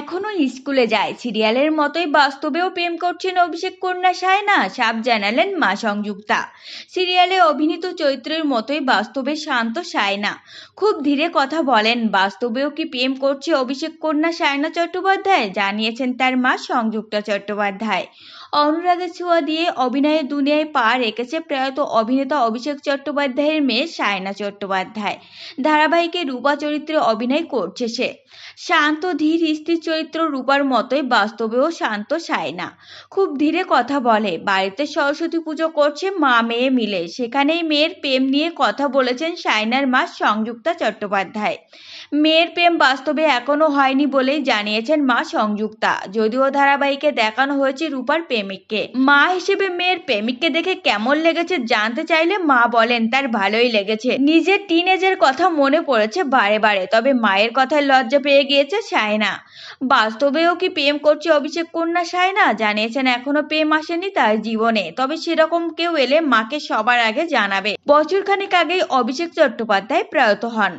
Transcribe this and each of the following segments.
এখনও স্কুলে যায়। সিরিয়ালের মতোই বাস্তবেও প্রেম করছেন অভিষেক কন্যা সায়না সাপ জানালেন মা সংযুক্তা। সিরিয়ালে অভিনীত চরিত্রের মতোই বাস্তবে শান্ত সায়না। খুব ধীরে কথা বলেন, বাস্তবেও কি প্রেম করছে অভিষেক কন্যা সায়না চট্টোপাধ্যায়? জানিয়েছেন তার মা সংযুক্তা চট্টোপাধ্যায়। অনুরাগের ছোঁয়া দিয়ে অভিনয়ের দুনিয়ায় পা রেখেছে প্রয়াত অভিনেতা অভিষেক চট্টোপাধ্যায়ের মেয়ে সায়না চট্টোপাধ্যায়। ধারাবাহিকে রূপা চরিত্রে অভিনয় করছে সে। শান্ত, ধীর, স্থির চরিত্র রূপার মতোই বাস্তবেও শান্ত সায়না খুব ধীরে কথা বলে, বাড়িতে সরস্বতী পুজো করছে মা মেয়ে মিলে। সেখানেই মেয়ের প্রেম নিয়ে কথা বলেছেন সায়নার মা সংযুক্তা চট্টোপাধ্যায়। মেয়ের প্রেম বাস্তবে এখনও হয়নি বলেই জানিয়েছেন মা সংযুক্তা। যদিও ধারাবাহিকে দেখানো হয়েছে রূপার প্রেমিককে। মা হিসেবে মেয়ের প্রেমিককে দেখে কেমন লেগেছে জানতে চাইলে মা বলেন, তার ভালোই লেগেছে। নিজের টিনেজের কথা মনে পড়েছে বারে বারে, তবে মায়ের কথায় লজ্জা পেয়ে গিয়েছে সায়না বাস্তবেও কি প্রেম করছে অভিষেক কন্যা সায়না জানিয়েছেন, এখনও প্রেম আসেনি তার জীবনে। তবে সেরকম কেউ এলে মাকে সবার আগে জানাবে। বছর খানেক আগেই অভিষেক চট্টোপাধ্যায় প্রয়াত হন।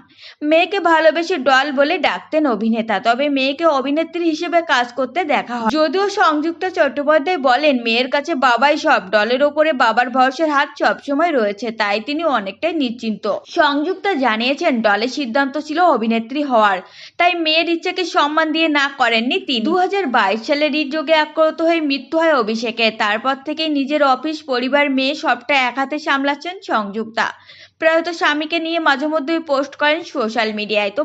মেয়েকে ভালোবেসে ডল বলে ডাকতেন অভিনেতা। তবে মেয়েকে অভিনেত্রী হিসেবে কাজ করতে দেখা হয়। যদিও সংযুক্তা চট্টোপাধ্যায় বলেন, মেয়ের কাছে বাবাই সব, ডলের ওপরে বাবার ভরসার হাত সবসময় রয়েছে, তাই তিনি অনেকটাই নিশ্চিন্ত। সংযুক্তা জানিয়েছেন ডলের সিদ্ধান্ত ছিল অভিনেত্রী হওয়ার, তাই মেয়ের ইচ্ছাকে সম্মান দিয়ে না করেননি তিনি। দু সালে হৃদরোগে আক্রান্ত হয়ে মৃত্যু হয় অভিষেকের তারপর থেকে নিজের অফিস, পরিবার, মেয়ে সবটা এক হাতে সামলাচ্ছেন সংযুক্তা। প্রয়াত স্বামীকে নিয়ে মাঝে মধ্যেই পোস্ট করেন সোশ্যাল মিডিয়ায়। তো